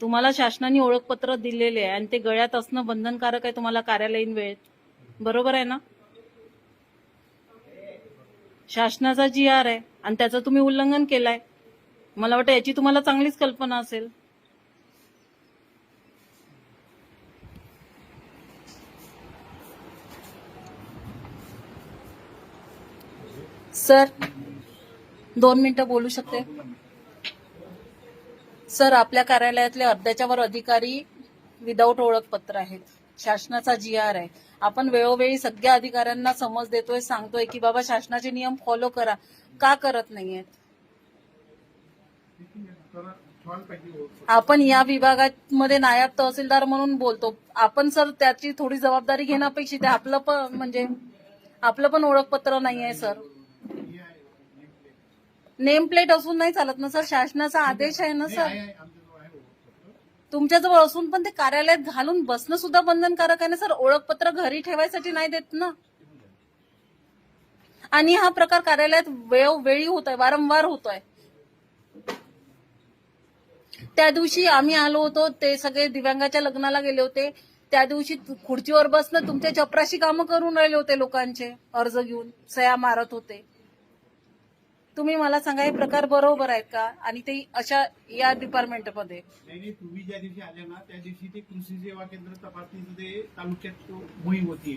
तुम्हाला शासनाने ओळखपत्र दिलेले आहे आणि ते गळ्यात असणं बंधनकारक आहे तुम्हाला कार्यालयीन वेळेत. बरोबर आहे ना? शासनाचा जी आर आहे आणि त्याचं तुम्ही उल्लंघन केलंय. मला वाटतं याची तुम्हाला चांगलीच कल्पना असेल. सर दोन मिनिटं बोलू शकते? सर आपल्या कार्यालयातले अर्ध्याच्या वर अधिकारी विदाऊट ओळखपत्र आहेत. शासनाचा जी आर आहे. आपण वेळोवेळी सगळ्या अधिकाऱ्यांना समज देतोय सांगतोय की बाबा शासनाचे नियम फॉलो करा. का करत नाहीयेत? आपण या विभागामध्ये नायब तहसीलदार म्हणून बोलतो. आपण सर त्याची थोडी जबाबदारी घेणं अपेक्षित आहे. आपलं पण म्हणजे आपलं पण ओळखपत्र नाही आहे सर. नेम प्लेट असून नाही चालत ना सर? शासनाचा आदेश आहे ना सर? तुमच्याजवळ असून पण ते कार्यालयात घालून बसणं सुद्धा बंधनकारक आहे ना सर? ओळखपत्र घरी ठेवायसाठी नाही देत ना? आणि हा प्रकार कार्यालयात वेळोवेळी होत आहे वारंवार होतोय. त्या दिवशी आम्ही आलो होतो ते सगळे दिव्यांगाच्या लग्नाला गेले होते. त्या दिवशी खुर्चीवर बसणं तुमच्या चपराशी कामं करून राहिले होते लोकांचे अर्ज घेऊन सया मारत होते. तुम्ही मला सांगा हे प्रकार बरोबर आहेत का? आणि ते अशा या डिपार्टमेंटमध्ये नाही नाही, तुम्ही ज्या दिवशी आल्या ना त्या दिवशी ते कृषी सेवा केंद्र तपासणीचं ते तालुक्यात मोहीम होती.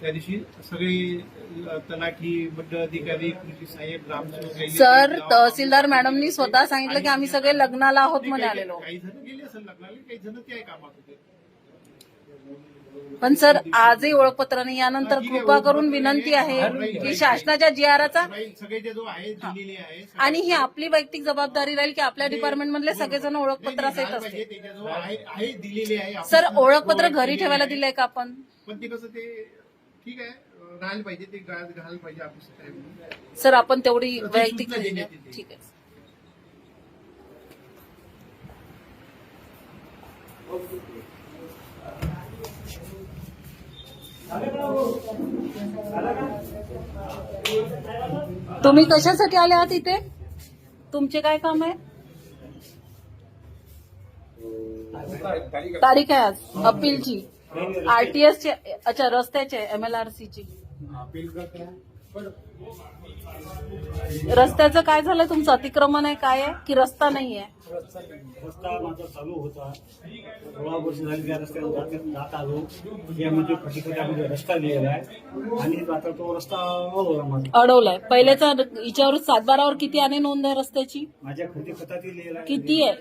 त्या दिवशी सगळे तलाठी मंडळ अधिकारी कृषी साहेब ग्रामसेवक. सर तहसीलदार मॅडमनी स्वतः सांगितलं की आम्ही सगळे लग्नाला आहोत म्हणे आलेलो काही जण गेले असेल लग्नाला काही जण ते आहे कामात होते. पण सर आजही ओळखपत्र नाही. यानंतर कृपा करून विनंती आहे की शासनाच्या जी आराचा दिलेले आहे आणि ही आपली वैयक्तिक जबाबदारी राहील की आपल्या डिपार्टमेंट मधले सगळेजण ओळखपत्र आहे आपण सर ओळखपत्र घरी ठेवायला आहे. दिलंय का आपण? पण ते कसं ते ठीक आहे अ, राहायला पाहिजे ते गा- घालायला पाहिजे ऑफिस सर आपण तेवढी वैयक्तिक येते. ठीक आहे. तुम्ही कशासाठी आले आहात इथे? तुमचे काय काम आहे? तारीख आहे आज अपीलची. आरटीएस ची अच्छा रस्त्याचे एमएलआरसी ची. रस्त्याचं काय झालं? तुमचं अतिक्रमण आहे काय आहे? की रस्ता नाही आहे? रस्ता माझा चालू होता. सोळा वर्ष झाली त्या रस्त्याने जात आलो. यामध्ये फटीकटामध्ये रस्ता लिहिलेला आहे आणि आता तो रस्ता अडवला माझा. अडवलाय. पहिल्याचा हिच्यावर सातबारावर किती आणि नोंद आहे रस्त्याची? माझ्या खती खतातील लिहिलेला आहे. किती आहे?